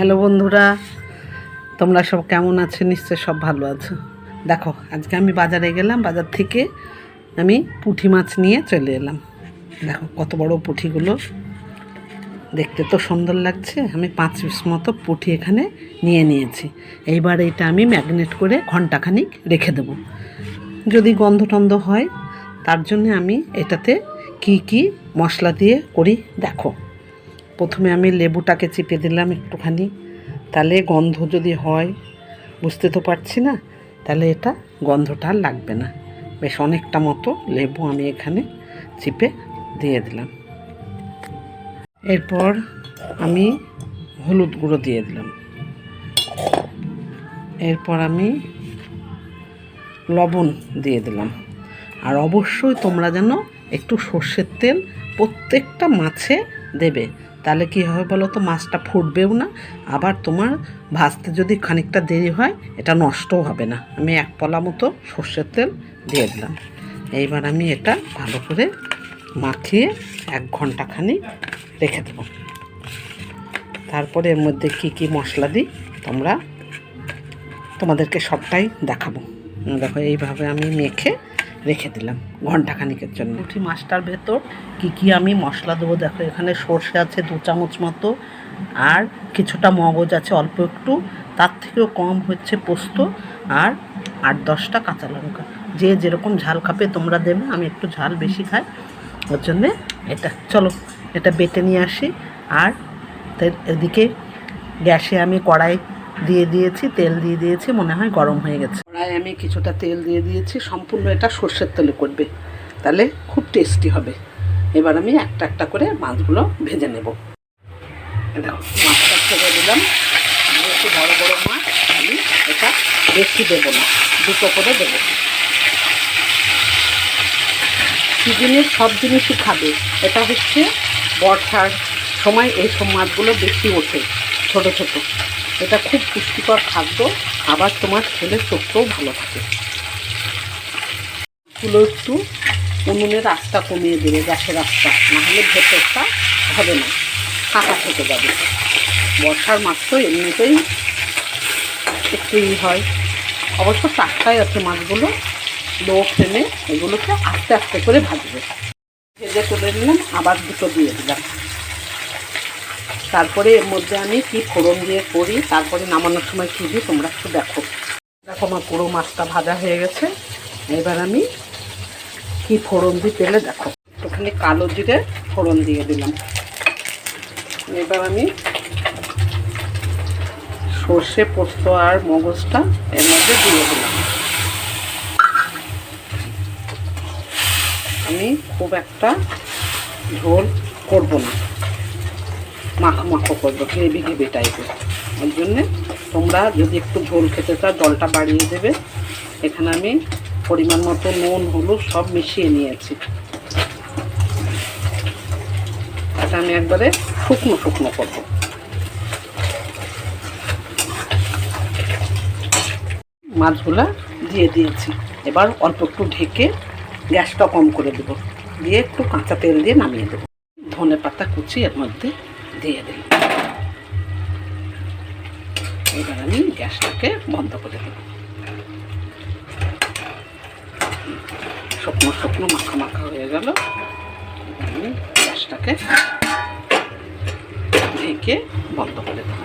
Hello বন্ধুরা, তোমরা সব কেমন আছে? নিশ্চয় সব ভালো আছো। দেখো, আজকে আমি বাজারে গেলাম, বাজার থেকে আমি পুঁটি মাছ নিয়ে চলে এলাম। দেখো, কত বড় পুঁটিগুলো। দেখতে তো সুন্দর লাগছে। আমি পাঁচ পিস মতো পুঁটি এখানে নিয়ে নিয়েছি। এইবার এটা আমি ম্যাগনেট করে ঘন্টাখানিক রেখে দেবো। যদি গন্ধ টন্ধ হয়, তার জন্য আমি এটাতে কি কি মশলা দিয়ে করি, দেখো। প্রথমে আমি লেবুটাকে চিপে দিলাম একটুখানি। তাহলে গন্ধ যদি হয়, বুঝতে তো পারছি না, তাহলে এটা গন্ধটা আর লাগবে না। বেশ অনেকটা মতো লেবু আমি এখানে চিপে দিয়ে দিলাম। এরপর আমি হলুদ গুঁড়ো দিয়ে দিলাম। এরপর আমি লবণ দিয়ে দিলাম। আর অবশ্যই তোমরা যেন একটু সর্ষের তেল প্রত্যেকটা মাছে দেবে। তাহলে কী হবে বলো তো? মাছটা ফুটবেও না, আবার তোমার ভাজতে যদি খানিকটা দেরি হয়, এটা নষ্টও হবে না। আমি এক পলা মতো সর্ষের তেল দিয়ে দিলাম। এইবার আমি এটা ভালো করে মাখিয়ে এক ঘণ্টা খানিক রেখে দেবো। তারপরে এর মধ্যে কি কি মশলা দিই, তোমরা তোমাদেরকে সবটাই দেখাবো। দেখো, এইভাবে আমি মেখে রেখে দিলাম ঘণ্টা খানিকের জন্য। পুঁটি মাছটার ভেতর কি কি আমি মশলা দেবো? দেখো, এখানে সর্ষে আছে দু চামচ মতো, আর কিছুটা মগজ আছে অল্প একটু। তার থেকেও কম হচ্ছে পোস্ত আর আট দশটা কাঁচা লঙ্কা। যে যেরকম ঝাল খাবে তোমরা দেবে, আমি একটু ঝাল বেশি খাই। ওর জন্যে এটা, চলো, এটা বেটে নিয়ে আসি। আর এদিকে গ্যাসে আমি কড়াই দিয়ে দিয়েছি, তেল দিয়ে দিয়েছি, মনে হয় গরম হয়ে গেছে। কড়াই আমি কিছুটা তেল দিয়ে দিয়েছি, সম্পূর্ণ এটা সর্ষের তেলে করবে। তাহলে খুব টেস্টি হবে। এবার আমি একটা একটা করে মাছগুলো ভেজে নেব। দেখো দিলাম যেহেতু বড় বড় মাছ, আমি এটা বেশি দেবো না, দুটো করে দেবো। সিজনের সব জিনিসই খাবে। এটা হচ্ছে বর্ষার সময় এই সব মাছগুলো বেশি ওঠে, ছোট ছোট। এটা খুব পুষ্টিকর খাদ্য, আবার তোমার খেলে চোখটাও ভালো থাকে। গুলো একটু উনুনের আস্তা কমিয়ে দেবে গ্যাসের আস্তা নাহলে ভেতরটা হবে না, ফাঁকা থেকে যাবে। বর্ষার মাছ তো এমনিতেই একটু ই হয়। অবশ্য টাটকাই আছে মাছগুলো, লো ফ্লেমে এগুলোকে আস্তে আস্তে করে ভাজবে। ভেজে তুলে নিলাম, আবার দুটো দিয়ে দিলাম। তারপরে এর মধ্যে আমি কি ফোড়ন দিয়ে করি, তারপরে নামানোর সময় কী দিই, তোমরা একটু দেখো। দেখো আমার পুরো মাছটা ভাজা হয়ে গেছে। এবার আমি কি ফোড়ন দিই পেলে দেখো। একটুখানি কালো জিরে ফোড়ন দিয়ে দিলাম। এবার আমি সর্ষে, পোস্ত আর মগজটা এর মধ্যে দিয়ে দিলাম। আমি খুব একটা ঝোল করব না। মাখো মাখো করব গ্রেভি গ্রেভি টাইপের ওই জন্যে তোমরা যদি একটু ঝোল খেতে চাও, জলটা বাড়িয়ে দেবে। এখানে আমি পরিমাণ মতো নুন, হলুদ সব মিশিয়ে নিয়েছি। এটা আমি একবারে শুকনো শুকনো করব। মাছগুলা দিয়ে দিয়েছি। এবার অল্প একটু ঢেকে গ্যাসটা কম করে দেবো। দিয়ে একটু কাঁচা তেল দিয়ে নামিয়ে দেবো। ধনে পাতা কুচি এর মধ্যে দিয়ে দিলাম। এবার আমি গ্যাসটাকে বন্ধ করে দেব। শুকনো শুকনো মাখা মাখা হয়ে গেল। আমি গ্যাসটাকে ঢেকে বন্ধ করে দেবো।